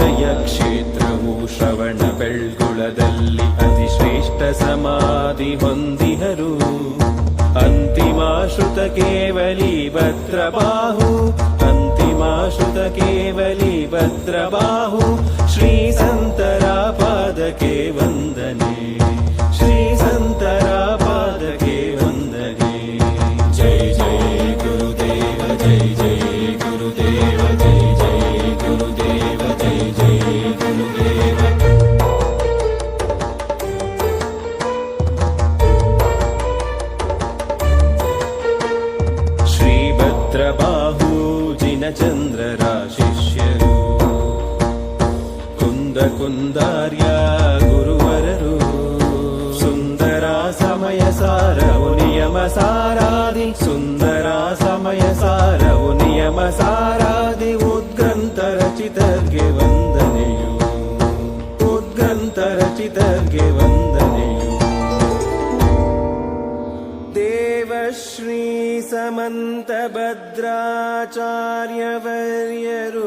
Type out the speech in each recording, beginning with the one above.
ವಿಜಯ ಕ್ಷೇತ್ರವು ಶ್ರವಣ ಬೆಳ್ಗುಳದಲ್ಲಿ ಅತಿಶ್ರೇಷ್ಠ ಸಮಾಧಿ ಹೊಂದಿಹರು ಅಂತಿಮಾಶ್ರುತ ಕೇವಲಿ ಭದ್ರಬಾಹು ಅಂತಿಮಾಶ್ರುತ ಕೇವಲಿ ಭದ್ರಬಾಹು ಶ್ರೀ ಸಂತರ ಚಂದ್ರರಾಶಿಷ್ಯರು ಕುಂದ ಕುಂದಾರ್ಯ ಗುರುವರರು ಸುಂದರ ಸಮಯ ಸಾರವು ನಿಯಮ ಸಾರಾದಿ ಸುಂದರ ಸಮಯ ಸಾರವು ನಿಯಮ ಸಾರಾದಿ ಉದ್ಗ್ರಂಥ ರಚಿತರ್ಗೆ ವಂದನೆಯು ಉದ್ಗ್ರಂಥ ರಚಿತರ್ಗೆ श्री समन्तभद्राचार्यवर्यरो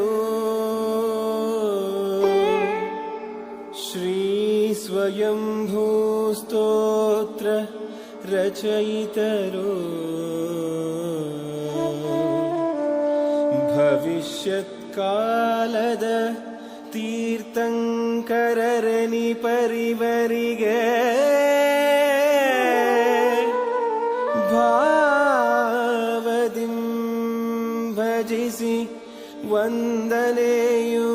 श्रीस्वयम्भूस्तोत्र रचयितरो भविष्यत्कालदतीर्थङ्करनि परिवरिगे ಭಜಿಸಿ ವಂದನೆಯು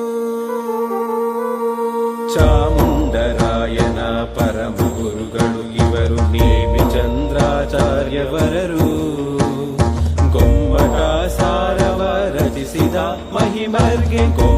ಚಾಮುಂಡರಾಯನ ಪರಮ ಗುರುಗಳು ಇವರು ನೇಮಿ ಚಂದ್ರಾಚಾರ್ಯವರರು ಗೊಮ್ಮಟ ಸಾರವ ರಚಿಸಿದ ಮಹಿಮರ್ಗೆ ಗೊಮ್ಮ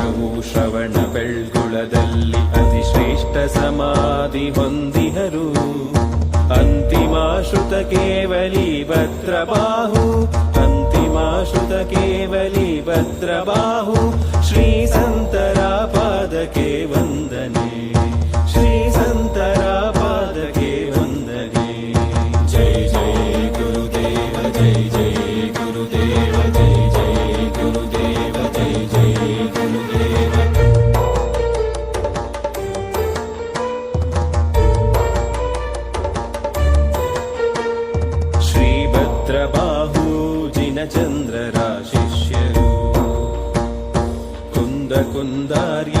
ಶ್ರವಣ ಬೆಳ್ಗುಳದಲ್ಲಿ ಅತಿಶ್ರೇಷ್ಠ ಸಮಾಧಿ ಹೊಂದಿಹರು ಅಂತಿಮಾಶ್ರುತ ಕೇವಲಿ ಭದ್ರಬಾಹು ಅಂತಿಮಾಶ್ರುತ ಕೇವಲಿ ಭದ್ರಬಾಹು ಶ್ರೀ చంద్రరా శిష్యరు కుంద కుందార్య